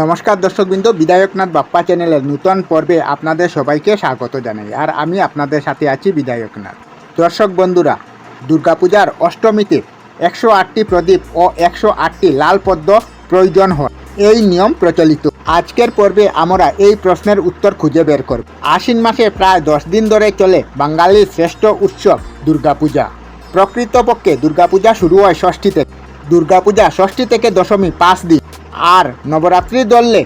নমস্কার দর্শকবৃন্দ, বিধায়কনাথ বাপ্পা চ্যানেলের নূতন পর্বে আপনাদের সবাইকে স্বাগত জানাই, আর আমি আপনাদের সাথে আছি বিধায়কনাথ। দর্শক বন্ধুরা, দুর্গাপূজার অষ্টমীতে একশো আটটি প্রদীপ ও একশো আটটি লাল পদ্ম প্রয়োজন হয়, এই নিয়ম প্রচলিত। আজকের পর্বে আমরা এই প্রশ্নের উত্তর খুঁজে বের করব। আশ্বিন মাসে প্রায় দশ দিন ধরে চলে বাঙালির শ্রেষ্ঠ উৎসব দুর্গাপূজা। প্রকৃতপক্ষে দুর্গাপূজা শুরু হয় ষষ্ঠী থেকে। দুর্গাপূজা ষষ্ঠী থেকে দশমী পাঁচ দিন। আর নবরাত্রি ধরলে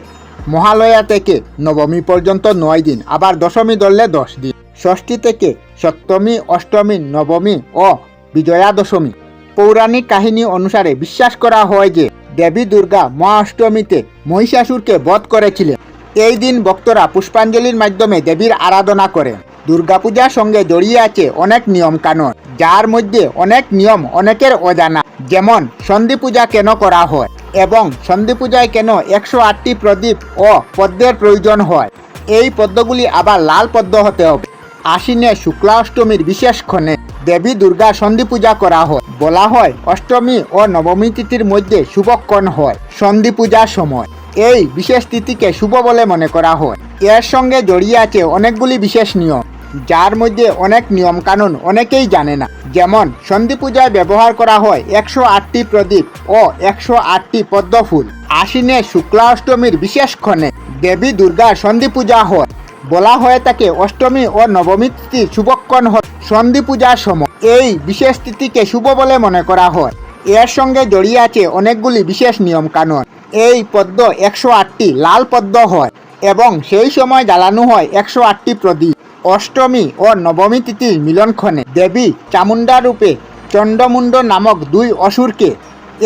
মহালয়া থেকে নবমী পর্যন্ত নয় দিন, আবার দশমী ধরলে দশ দিন। ষষ্ঠী থেকে সপ্তমী, অষ্টমী, নবমী ও বিজয়া দশমী পৌরাণিক কাহিনী অনুসারে বিশ্বাস করা হয় যে, দেবী দুর্গা মহাষ্টমীতে মহিষাসুরকে বধ করেছিলেন। এই দিন ভক্তরা পুষ্পাঞ্জলির মাধ্যমে দেবীর আরাধনা করেন। দুর্গাপূজার সঙ্গে জড়িয়ে আছে অনেক নিয়ম কানুন যার মধ্যে অনেক নিয়ম অনেকের অজানা, যেমন সন্ধি পূজা কেন করা হয়? এবং সন্ধি পূজায় কেন একশো আটটি প্রদীপ ও পদ্মের প্রয়োজন হয়? এই পদ্মগুলি আবার লাল পদ্ম হতে হবে। আশ্বিনে শুক্লা অষ্টমীর বিশেষ ক্ষণে দেবী দুর্গা সন্ধি পূজা করা হয়। বলা হয় অষ্টমী ও নবমী তিথির মধ্যে শুভক্ষণ হয় সন্ধি পূজার সময়। এই বিশেষ তিথিকে শুভ বলে মনে করা হয়। এর সঙ্গে জড়িয়ে আছে অনেকগুলি বিশেষ নিয়ম। যার মধ্যে অনেক নিয়ম কানুন অনেকেই জানে না। যেমন, সন্ধি পূজায় ব্যবহার করা হয় একশো আটটি প্রদীপ ও একশো আটটি পদ্ম ফুল আশ্বিনে শুক্লা অষ্টমীর বিশেষ ক্ষণে দেবী দুর্গার সন্ধি পূজা হয়। বলা হয়ে থাকে অষ্টমী ও নবমী তিথি শুভক্ষণ হয় সন্ধি পূজার সময়। এই বিশেষ তিথিকে শুভ বলে মনে করা হয়। এর সঙ্গে জড়িয়ে আছে অনেকগুলি বিশেষ নিয়ম কানুন এই পদ্ম একশো আটটি লাল পদ্ম হয় এবং সেই সময় জ্বালানো হয় একশো আটটি প্রদীপ। অষ্টমী ও নবমী তিথির মিলনক্ষণে দেবী চামুণ্ডা রূপে চণ্ডমুণ্ড নামক দুই অসুরকে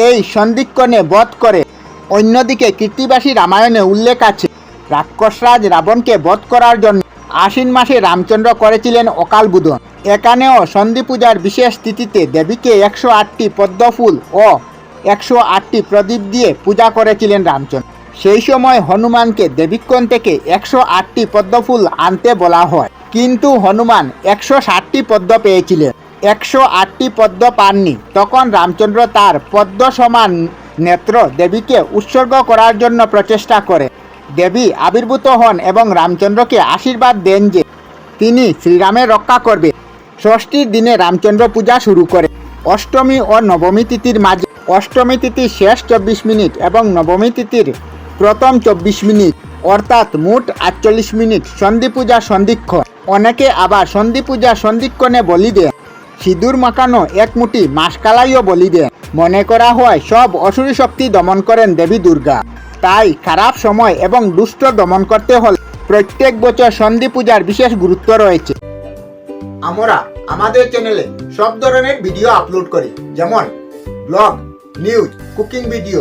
এই সন্ধিক্ষণে বধ করে। অন্যদিকে কীর্তিবাসী রামায়ণে উল্লেখ আছে, রাক্ষসরাজ রাবণকে বধ করার জন্য আশ্বিন মাসে রামচন্দ্র করেছিলেন অকাল বুধন। এখানেও সন্ধি পূজার বিশেষ তিথিতে দেবীকে একশো আটটি পদ্মফুল ও একশো আটটি প্রদীপ দিয়ে পূজা করেছিলেন রামচন্দ্র। সেই সময় হনুমানকে দেবীক্ষণ থেকে একশো আটটি পদ্মফুল আনতে বলা হয়। কিন্তু হনুমান একশো ষাটটি পদ্ম পেয়েছিলেন। একশো আটটি পদ্ম পাননি। তখন রামচন্দ্র তার পদ্ম সমান নেত্র দেবীকে উৎসর্গ করার জন্য প্রচেষ্টা করে। দেবী আবির্ভূত হন এবং রামচন্দ্রকে আশীর্বাদ দেন যে তিনি শ্রীরামের রক্ষা করবে। ষষ্ঠীর দিনে রামচন্দ্র পূজা শুরু করে। অষ্টমী ও নবমী তিথির মাঝে অষ্টমী তিথির শেষ চব্বিশ মিনিট এবং নবমী তিথির প্রথম চব্বিশ মিনিট অর্থাৎ মোট আটচল্লিশ মিনিট সন্ধি পূজা সন্ধিক্ষণ। অনেকে আবার সন্ধি পূজা সন্ধিক্ষণে বলি দেন। সিঁদুর মাখানো এক মুঠি মাসকালাইও বলি দেন। মনে করা হয় সব অসুরী শক্তি দমন করেন দেবী দুর্গা। তাই খারাপ সময় এবং দুষ্ট দমন করতে হলে প্রত্যেক বছর সন্ধি পূজার বিশেষ গুরুত্ব রয়েছে। আমরা আমাদের চ্যানেলে সব ধরনের ভিডিও আপলোড করি। যেমন ব্লগ নিউজ কুকিং ভিডিও